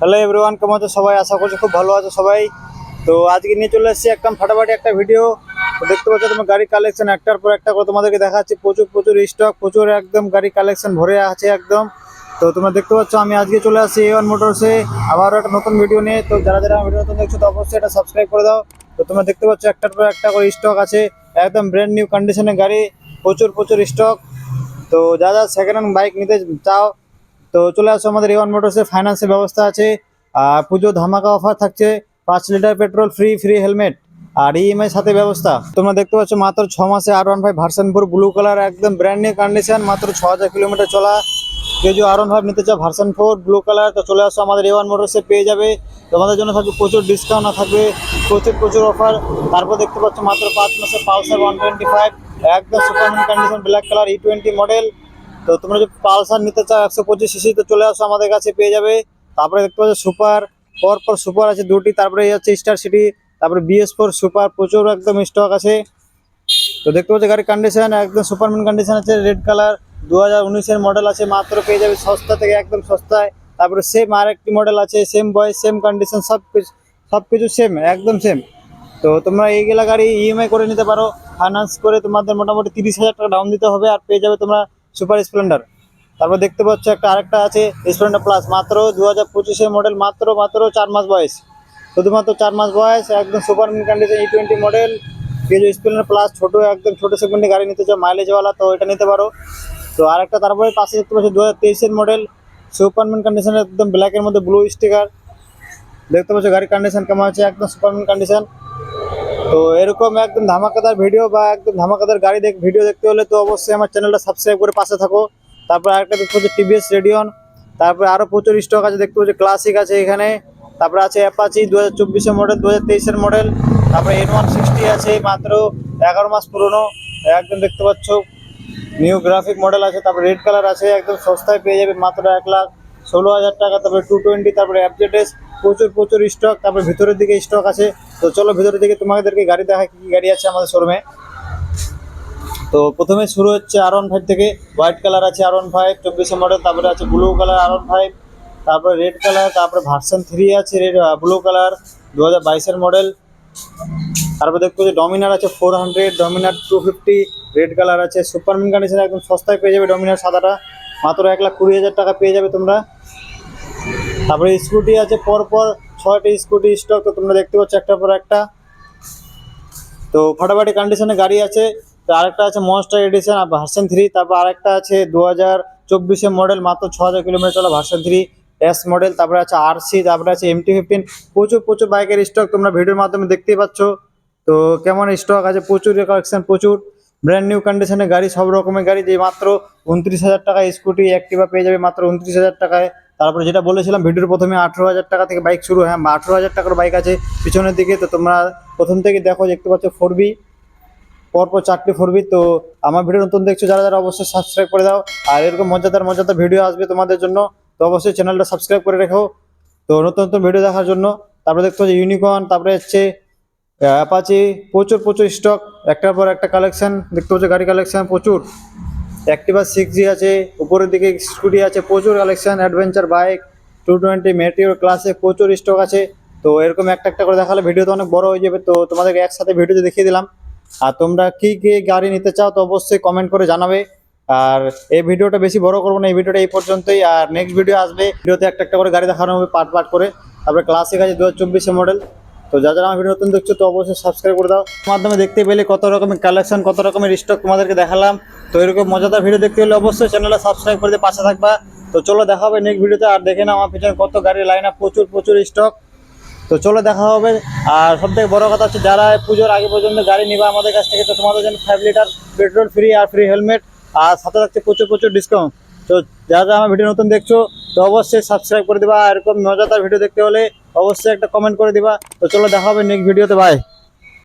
Hello everyone কেমন আছো সবাই? আশা করছি খুব ভালো আছো সবাই। তো আজকে নিয়ে চলে এসেছি একদম ফাটাফাটি একটা ভিডিও দেখতে পাচ্ছ তোমার গাড়ি কালেকশন একটার পর একটা করে তোমাদেরকে দেখাচ্ছি। প্রচুর প্রচুর স্টক প্রচুর একদম গাড়ি কালেকশন ভরে আছে একদম। তো তোমরা দেখতে পাচ্ছ, আমি আজকে চলে আসছি এ ওয়ান মোটরসে আবারও একটা নতুন ভিডিও নিয়ে। তো যারা যারা ভিডিও নতুন দেখছ, তো অবশ্যই এটা সাবস্ক্রাইব করে দাও। তো তোমরা দেখতে পাচ্ছ, একটার পর একটা করে স্টক আছে। একদম ব্র্যান্ড নিউ কন্ডিশনের গাড়ি। প্রচুর প্রচুর স্টক তো যা যা সেকেন্ড হ্যান্ড বাইক নিতে চাও তো চলে আসো, আমাদের এ ওয়ান মোটরসে ফাইন্যান্সের ব্যবস্থা আছে। পুজো ধামাকা অফার থাকছে, পাঁচ litre petrol free free helmet আর ইএমআই সাথে ব্যবস্থা। তোমরা দেখতে পাচ্ছ, মাত্র ছ মাসে R one five version four blue colour একদম ব্র্যান্ড নিউ কন্ডিশন মাত্র ছ হাজার কিলোমিটার চলা। কেউ যদি আর ওয়ান ফাইভ নিতে চাও ভার্সন ফোর ব্লু কালার তো চলে আসো, আমাদের এ ওয়ান মোটরসে পেয়ে যাবে। তোমাদের জন্য থাকবে প্রচুর ডিসকাউন্ট থাকবে, প্রচুর প্রচুর অফার তারপর দেখতে পাচ্ছ, মাত্র পাঁচ মাসে পালসার ওয়ান টোয়েন্টি ফাইভ একদম superman condition black colour E twenty model তো তোমরা যদি পালসার নিতে চাও একশো পঁচিশ সিসি, তো চলে আসো আমাদের কাছে, পেয়ে যাবে। তারপরে দেখতে পাচ্ছ সুপার পর পর সুপার আছে দুটি, তারপরে এই হচ্ছে স্টার সিটি, তারপরে বিএস ফোর সুপার, প্রচুর একদম স্টক আছে। তো দেখতে পাচ্ছ গাড়ির কন্ডিশন একদম সুপারম্যান কন্ডিশন আছে রেড কালার দু হাজার উনিশের মডেল আছে, মাত্র পেয়ে যাবে সস্তা থেকে একদম সস্তায়। তারপরে সেম আর একটি মডেল আছে সেম বয়স সেম কন্ডিশন সব কিছু সব কিছু সেম একদম সেম তো তোমরা এইগুলা গাড়ি ইএমআই করে নিতে পারো ফাইন্যান্স করে তোমাদের মোটামুটি তিরিশ হাজার টাকা ডাউন দিতে হবে, আর পেয়ে যাবে তোমরা সুপার স্প্লেন্ডার। তারপর দেখতে পাচ্ছ একটা আরেকটা আছে, স্প্লেন্ডার প্লাস। মাত্র দু হাজার পঁচিশের মডেল, মাত্র মাত্র চার মাস বয়স। শুধুমাত্র চার মাস বয়স, একদম super condition E twenty model. যদি স্প্লেন্ডার প্লাস, ছোটো, একদম ছোটো সেগমেন্টে গাড়ি নিতে চাও মাইলেজওয়ালা তো এটা নিতে পারো। তো আরেকটা তারপরে পাশে দেখতে পাচ্ছ দু হাজার তেইশের মডেল। সুপারম্যান কন্ডিশনের একদম ব্ল্যাকের মধ্যে ব্লু স্টিকার দেখতে পাচ্ছ গাড়ির কন্ডিশন কেমন আছে, একদম সুপারম্যান কন্ডিশন। তো এরকম একদম ধামাকাদার ভিডিও বা একদম ধামাকাদার গাড়ি দেখ ভিডিও দেখতে হলে তো অবশ্যই আমার চ্যানেলটা সাবস্ক্রাইব করে পাশে থাকো। তারপর আরেকটা দেখতে পাচ্ছি টিভিএস রেডিয়ন তারপরে আরও প্রচুর স্টক আছে, দেখতে পাচ্ছি ক্লাসিক আছে এখানে। তারপরে আছে অ্যাপাচি দু হাজার চব্বিশের মডেল দু হাজার তেইশের মডেল তারপরে এন ওয়ান সিক্সটি আছে মাত্র এগারো মাস পুরনো। একদম দেখতে পাচ্ছ নিউ গ্রাফিক মডেল আছে, তারপরে রেড কালার আছে, একদম সস্তায় পেয়ে যাবে মাত্র এক লাখ ষোলো হাজার টাকা। তারপরে টু টোয়েন্টি তারপরে অ্যাপজেটেস প্রচুর প্রচুর স্টক তারপরে ভিতরের দিকে স্টক আছে। তো চলো ভিতরের দিকে তোমাদেরকে গাড়ি দেখা কী গাড়ি আছে আমাদের শোরুমে তো প্রথমে শুরু হচ্ছে আর ওয়ান ফাইভ থেকে হোয়াইট কালার আছে আর ওয়ান ফাইভ চব্বিশে মডেল তারপরে আছে blue colour R one five তারপরে রেড কালার তারপরে ভার্সন থ্রি আছে রেড ব্লু কালার দু হাজার বাইশের মডেল তারপরে দেখতে যে ডমিনার আছে four hundred Dominar two fifty red colour আছে। সুপারমিন কন্ডিশন একদম সস্তায় পেয়ে যাবে ডমিনার সাদাটা। মাত্র এক লাখ কুড়ি হাজার টাকা পেয়ে যাবে তোমরা। তারপরে স্কুটি আছে পরপর ছয়টি স্কুটি স্টক তো তোমরা দেখতে পাচ্ছ একটার পর একটা। তো ফাটাফাটি কন্ডিশনে গাড়ি আছে আরেকটা আছে monster edition R version three তারপর আরেকটা আছে দু হাজার চব্বিশের মডেল মাত্র ছ হাজার কিলোমিটার চলা ভার্সন থ্রি এস মডেল তারপরে আছে আরসি তারপরে আছে এমটি ফিফটিন প্রচুর প্রচুর বাইকের স্টক তোমরা ভিডিওর মাধ্যমে দেখতেই পাচ্ছ। তো কেমন স্টক আছে? প্রচুর কালেকশন প্রচুর। ব্র্যান্ড নিউ কন্ডিশনের গাড়ি, সব রকমের গাড়ি যে মাত্র উনত্রিশ হাজার টাকায় স্কুটি অ্যাক্টিভা পেয়ে যাবে মাত্র উনত্রিশ হাজার টাকায়। তারপরে যেটা বলেছিলাম, ভিডিওর প্রথমে আঠেরো হাজার টাকা থেকে বাইক শুরু হ্যাঁ। আঠেরো হাজার টাকার বাইক আছে পিছনের দিকে। তো তোমরা প্রথম থেকে দেখো, দেখতে পাচ্ছ ফোর বি পরপর চারটে ফোরবি তো আমার ভিডিও নতুন দেখছ, যারা যারা অবশ্যই সাবস্ক্রাইব করে দাও। আর এরকম মজাদার মজাদার ভিডিও আসবে তোমাদের জন্য। তো অবশ্যই চ্যানেলটা সাবস্ক্রাইব করে রেখো। তো নতুন নতুন ভিডিও দেখার জন্য। তারপরে দেখতে পাচ্ছি ইউনিকর্ন তারপরে হচ্ছে অ্যাপাচি প্রচুর প্রচুর স্টক একটার পর একটা কালেকশন দেখতে পাচ্ছ গাড়ি কালেকশন প্রচুর। অ্যাক্টিভা সিক্স জি আছে, উপরের দিকে স্কুটি আছে, প্রচুর collection adventure bike two twenty meteor ক্লাসে প্রচুর স্টক আছে। তো এরকম একটা একটা করে দেখালে ভিডিও তো অনেক বড় হয়ে যাবে। তো তোমাদেরকে একসাথে ভিডিওতে দেখিয়ে দিলাম। আর তোমরা কি কি গাড়ি নিতে চাও তো অবশ্যই কমেন্ট করে জানাবে। আর এই ভিডিওটা বেশি বড় করব না, এই ভিডিওটা এই পর্যন্তই। আর নেক্সট ভিডিও আসবে ভিডিওতে একটা একটা করে গাড়ি দেখানো হবে পার্ট পার্ট করে। তারপরে ক্লাসিক আছে দু হাজার চব্বিশে মডেল তো যা যারা আমার ভিডিও নতুন দেখছ, তো অবশ্যই সাবস্ক্রাইব করে দাও। মাধ্যমে দেখতে পেলে কত রকমের কালেকশন কত রকমের স্টক তোমাদেরকে দেখালাম। তো এরকম মজাদার ভিডিও দেখতে হলে অবশ্যই চ্যানেলটা সাবস্ক্রাইব করে পাশে থাকবা। তো চলো দেখা হবে নেক্সট ভিডিওতে আর দেখে না আমার পিছনে কত গাড়ির লাইন প্রচুর প্রচুর স্টক তো চলো দেখা হবে। আর সব থেকে বড় কথা হচ্ছে, যারা পুজোর আগে পর্যন্ত গাড়ি নিবা আমাদের কাছ থেকে, তো তোমাদের জন্য ফাইভ লিটার পেট্রোল ফ্রি আর ফ্রি হেলমেট আর সাথে থাকছে প্রচুর প্রচুর ডিসকাউন্ট তো যারা যারা আমার ভিডিও নতুন দেখছ, তো অবশ্যই সাবস্ক্রাইব করে দিবা। এরকম মজাদার ভিডিও দেখতে হলে অবশ্যই একটা কমেন্ট করে দিবা। তো চলো দেখা হবে নেক্সট ভিডিওতে বাই